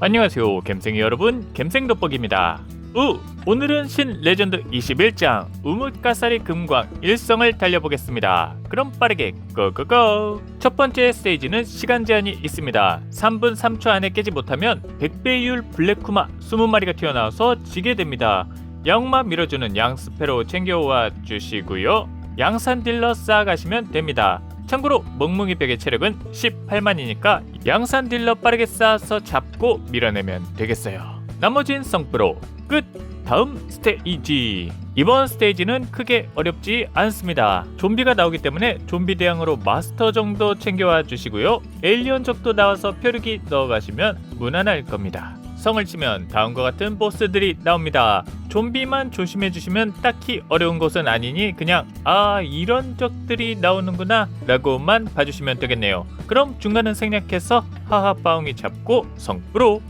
안녕하세요 갬생이 여러분. 갬생돋보기입니다. 우 오늘은 신 레전드 21장 우뭇가사리 금광 일성을 달려보겠습니다. 그럼 빠르게 고고고. 첫 번째 스테이지는 시간 제한이 있습니다. 3분 3초 안에 깨지 못하면 100배율 블랙쿠마 20마리가 튀어나와서 지게 됩니다. 양마 밀어주는 양스페로 챙겨와 주시고요. 양산 딜러 쌓아가시면 됩니다 참고로 멍멍이 벽의 체력은 18만이니까 양산 딜러 빠르게 쌓아서 잡고 밀어내면 되겠어요. 나머진 성프로 끝. 다음 스테이지. 이번 스테이지는 크게 어렵지 않습니다. 좀비가 나오기 때문에 좀비 대항으로 마스터 정도 챙겨와 주시고요. 에일리언 적도 나와서 벼르기 넣어가시면 무난할 겁니다. 성을 치면 다음과 같은 보스들이 나옵니다. 좀비만 조심해 주시면 딱히 어려운 것은 아니니 그냥 아 이런 적들이 나오는구나 라고만 봐주시면 되겠네요. 그럼 중간은 생략해서 하하빠웅이 잡고 성부로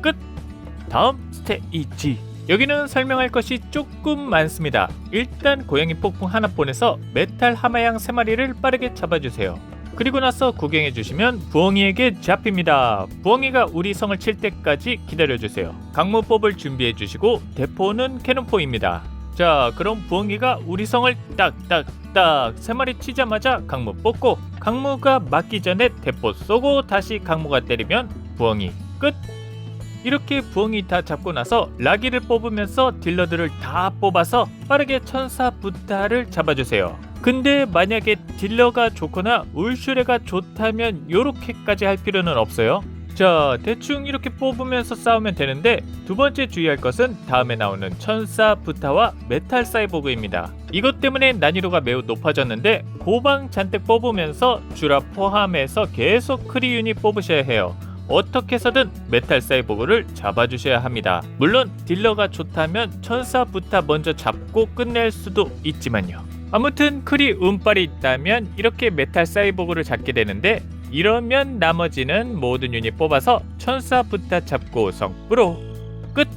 끝! 다음 스테이지 여기는 설명할 것이 조금 많습니다. 일단 고양이 폭풍 하나 보내서 메탈 하마양 3마리를 빠르게 잡아주세요. 그리고 나서 구경해 주시면 부엉이에게 잡힙니다. 부엉이가 우리 성을 칠 때까지 기다려 주세요. 강무 뽑을 준비해 주시고 대포는 캐논포입니다. 자, 그럼 부엉이가 우리 성을 딱딱딱 세 마리 치자마자 강무 뽑고 강무가 맞기 전에 대포 쏘고 다시 강무가 때리면 부엉이 끝. 이렇게 부엉이 다 잡고 나서 라기를 뽑으면서 딜러들을 다 뽑아서 빠르게 천사 부타를 잡아주세요. 근데 만약에 딜러가 좋거나 울슈레가 좋다면 요렇게까지 할 필요는 없어요. 자, 대충 이렇게 뽑으면서 싸우면 되는데 두 번째 주의할 것은 다음에 나오는 천사 부타와 메탈 사이보그입니다. 이것 때문에 난이도가 매우 높아졌는데 고방 잔뜩 뽑으면서 주라 포함해서 계속 크리 유닛 뽑으셔야 해요. 어떻게 해서든 메탈 사이보그를 잡아주셔야 합니다. 물론 딜러가 좋다면 천사 부타 먼저 잡고 끝낼 수도 있지만요. 아무튼 크리 운빨이 있다면 이렇게 메탈 사이보그를 잡게 되는데 이러면 나머지는 모든 유닛 뽑아서 천사 부타 잡고 성부로. 끝!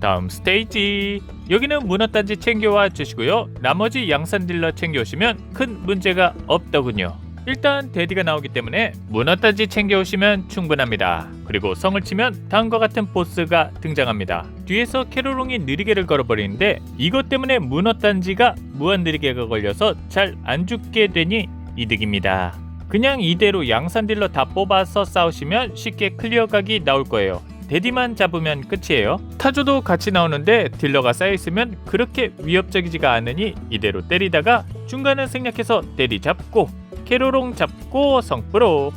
다음 스테이지. 여기는 문어단지 챙겨와 주시고요. 나머지 양산 딜러 챙겨오시면 큰 문제가 없더군요 일단 데디가 나오기 때문에 문어단지 챙겨오시면 충분합니다. 그리고 성을 치면 다음과 같은 보스가 등장합니다. 뒤에서 캐로롱이 느리게를 걸어버리는데 이것 때문에 문어단지가 무한 느리게가 걸려서 잘 안 죽게 되니 이득입니다. 그냥 이대로 양산 딜러 다 뽑아서 싸우시면 쉽게 클리어각이 나올 거예요. 데디만 잡으면 끝이에요. 타조도 같이 나오는데 딜러가 쌓여있으면 그렇게 위협적이지가 않으니 이대로 때리다가 중간은 생략해서 데디 잡고 캐로롱 잡고 성프로.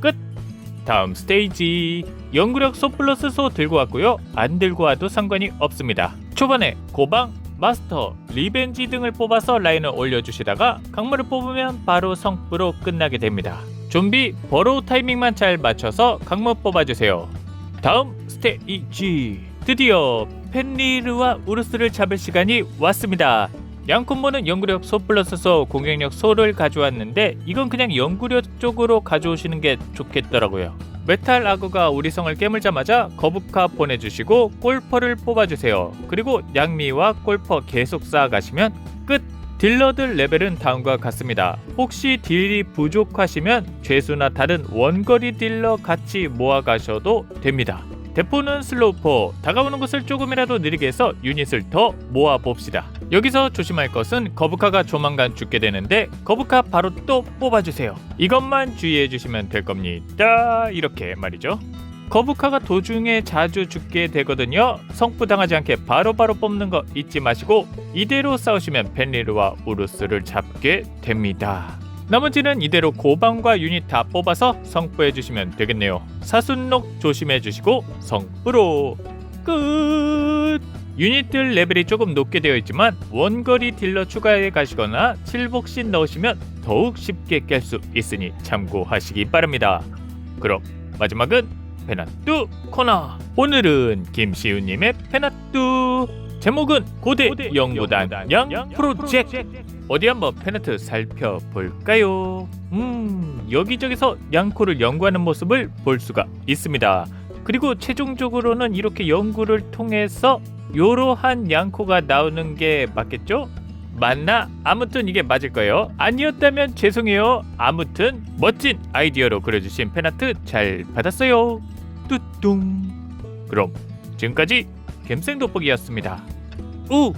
끝. 다음 스테이지. 연구력 소 플러스 소 들고 왔고요. 안 들고 와도 상관이 없습니다. 초반에 고방 마스터 리벤지 등을 뽑아서 라인을 올려주시다가 강물을 뽑으면 바로 성프로 끝나게 됩니다. 좀비 버로우 타이밍만 잘 맞춰서 강물 뽑아주세요. 다음 스테이지. 드디어 펜리르와 우르스를 잡을 시간이 왔습니다 양콤보는 연구력 소 플러스 소 공격력 소를 가져왔는데 이건 그냥 연구력 쪽으로 가져오시는 게 좋겠더라고요. 메탈 아그가 우리 성을 깨물자마자 거북카 보내주시고 골퍼를 뽑아주세요. 그리고 양미와 골퍼 계속 쌓아가시면 끝! 딜러들 레벨은 다음과 같습니다. 혹시 딜이 부족하시면 죄수나 다른 원거리 딜러 같이 모아가셔도 됩니다. 대포는 슬로우포, 다가오는 것을 조금이라도 느리게 해서 유닛을 더 모아봅시다. 여기서 조심할 것은 거북카가 조만간 죽게 되는데 거북카 바로 또 뽑아주세요. 이것만 주의해 주시면 될 겁니다. 이렇게 말이죠. 거북카가 도중에 자주 죽게 되거든요. 성부당하지 않게 바로바로 뽑는 거 잊지 마시고 이대로 싸우시면 펜리르와 우루스를 잡게 됩니다. 나머지는 이대로 고방과 유닛 다 뽑아서 성부해 주시면 되겠네요. 사순록 조심해 주시고 성부로 끝. 유닛들 레벨이 조금 높게 되어 있지만 원거리 딜러 추가해 가시거나 칠복신 넣으시면 더욱 쉽게 깰 수 있으니 참고하시기 바랍니다. 그럼 마지막은 페나뚜 코너. 오늘은 김시우님의 페나뚜. 제목은 고대, 연구단 양 프로젝트. 어디 한번 페나트 살펴볼까요? 음, 여기저기서 양코를 연구하는 모습을 볼 수가 있습니다. 그리고 최종적으로는 이렇게 연구를 통해서 요러한 양코가 나오는 게 맞겠죠? 맞나? 아무튼 이게 맞을 거예요. 아니었다면 죄송해요. 아무튼 멋진 아이디어로 그려주신 팬아트 잘 받았어요. 뚜뚱 그럼 지금까지 갬생 돋보기였습니다 우